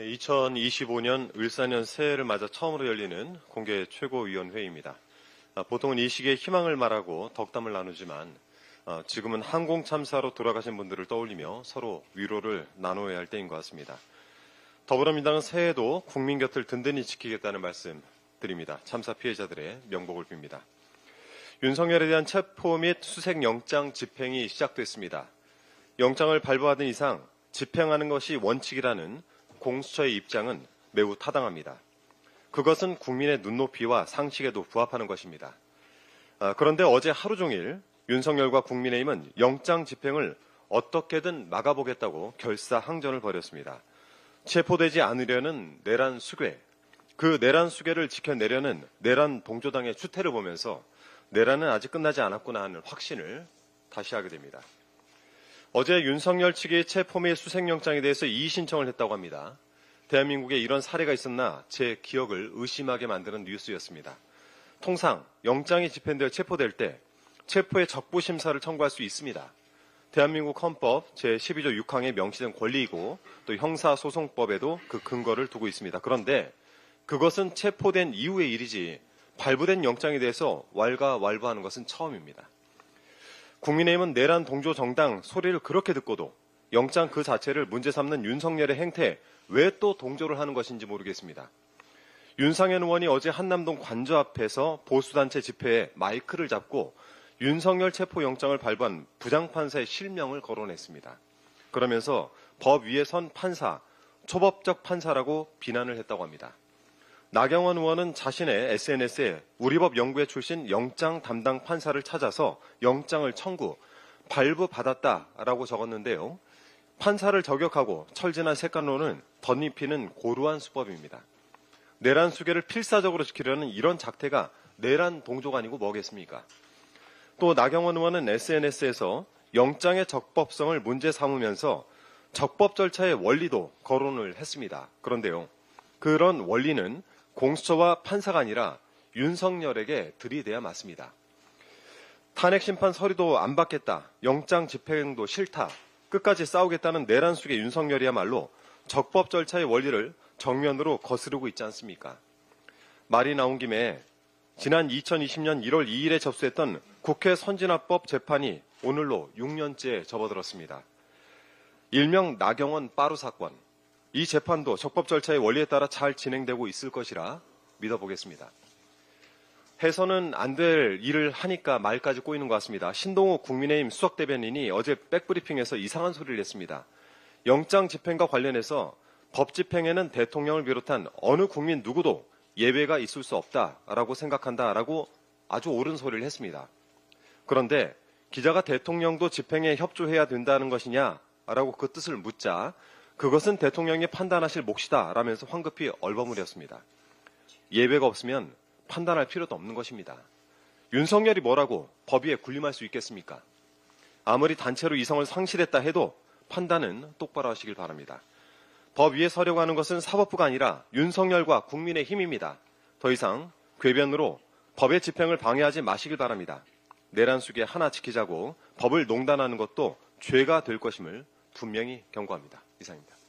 네, 2025년 을사년 새해를 맞아 처음으로 열리는 공개 최고위원회의입니다. 아, 보통은 이 시기에 희망을 말하고 덕담을 나누지만 아, 지금은 항공 참사로 돌아가신 분들을 떠올리며 서로 위로를 나눠야 할 때인 것 같습니다. 더불어민주당은 새해에도 국민 곁을 든든히 지키겠다는 말씀 드립니다. 참사 피해자들의 명복을 빕니다. 윤석열에 대한 체포 및 수색 영장 집행이 시작됐습니다. 영장을 발부하던 이상 집행하는 것이 원칙이라는 공수처의 입장은 매우 타당합니다. 그것은 국민의 눈높이와 상식에도 부합하는 것입니다. 아, 그런데 어제 하루 종일 윤석열과 국민의힘은 영장 집행을 어떻게든 막아보겠다고 결사항전을 벌였습니다. 체포되지 않으려는 내란 수괴, 그 내란 수괴를 지켜내려는 내란 동조당의 추태를 보면서 내란은 아직 끝나지 않았구나 하는 확신을 다시 하게 됩니다. 어제 윤석열 측이 체포 및 수색영장에 대해서 이의 신청을 했다고 합니다. 대한민국에 이런 사례가 있었나 제 기억을 의심하게 만드는 뉴스였습니다. 통상 영장이 집행되어 체포될 때 체포의 적부 심사를 청구할 수 있습니다. 대한민국 헌법 제12조 6항에 명시된 권리이고 또 형사소송법에도 그 근거를 두고 있습니다. 그런데 그것은 체포된 이후의 일이지 발부된 영장에 대해서 왈가왈부하는 것은 처음입니다. 국민의힘은 내란 동조 정당 소리를 그렇게 듣고도 영장 그 자체를 문제 삼는 윤석열의 행태 왜 또 동조를 하는 것인지 모르겠습니다. 윤상현 의원이 어제 한남동 관저 앞에서 보수단체 집회에 마이크를 잡고 윤석열 체포영장을 발부한 부장판사의 실명을 거론했습니다. 그러면서 법 위에 선 판사, 초법적 판사라고 비난을 했다고 합니다. 나경원 의원은 자신의 SNS에 우리법 연구회 출신 영장 담당 판사를 찾아서 영장을 청구, 발부 받았다라고 적었는데요. 판사를 저격하고 철진한 색깔론은 덧입히는 고루한 수법입니다. 내란 수계를 필사적으로 지키려는 이런 작태가 내란 동조가 아니고 뭐겠습니까? 또 나경원 의원은 SNS에서 영장의 적법성을 문제 삼으면서 적법 절차의 원리도 거론을 했습니다. 그런데요. 그런 원리는 공수처와 판사가 아니라 윤석열에게 들이대야 맞습니다. 탄핵 심판 서류도 안 받겠다. 영장 집행도 싫다. 끝까지 싸우겠다는 내란 속의 윤석열이야말로 적법 절차의 원리를 정면으로 거스르고 있지 않습니까? 말이 나온 김에 지난 2020년 1월 2일에 접수했던 국회 선진화법 재판이 오늘로 6년째 접어들었습니다. 일명 나경원 빠루 사건. 이 재판도 적법 절차의 원리에 따라 잘 진행되고 있을 것이라 믿어보겠습니다. 해서는 안 될 일을 하니까 말까지 꼬이는 것 같습니다. 신동욱 국민의힘 수석 대변인이 어제 백브리핑에서 이상한 소리를 냈습니다. 영장 집행과 관련해서 법 집행에는 대통령을 비롯한 어느 국민 누구도 예외가 있을 수 없다라고 생각한다라고 아주 옳은 소리를 했습니다. 그런데 기자가 대통령도 집행에 협조해야 된다는 것이냐라고 그 뜻을 묻자 그것은 대통령이 판단하실 몫이다 라면서 황급히 얼버무렸습니다. 예외가 없으면 판단할 필요도 없는 것입니다. 윤석열이 뭐라고 법 위에 군림할 수 있겠습니까? 아무리 단체로 이성을 상실했다 해도 판단은 똑바로 하시길 바랍니다. 법 위에 서려고 하는 것은 사법부가 아니라 윤석열과 국민의 힘입니다. 더 이상 궤변으로 법의 집행을 방해하지 마시길 바랍니다. 내란 속에 하나 지키자고 법을 농단하는 것도 죄가 될 것임을 분명히 경고합니다. 이상입니다.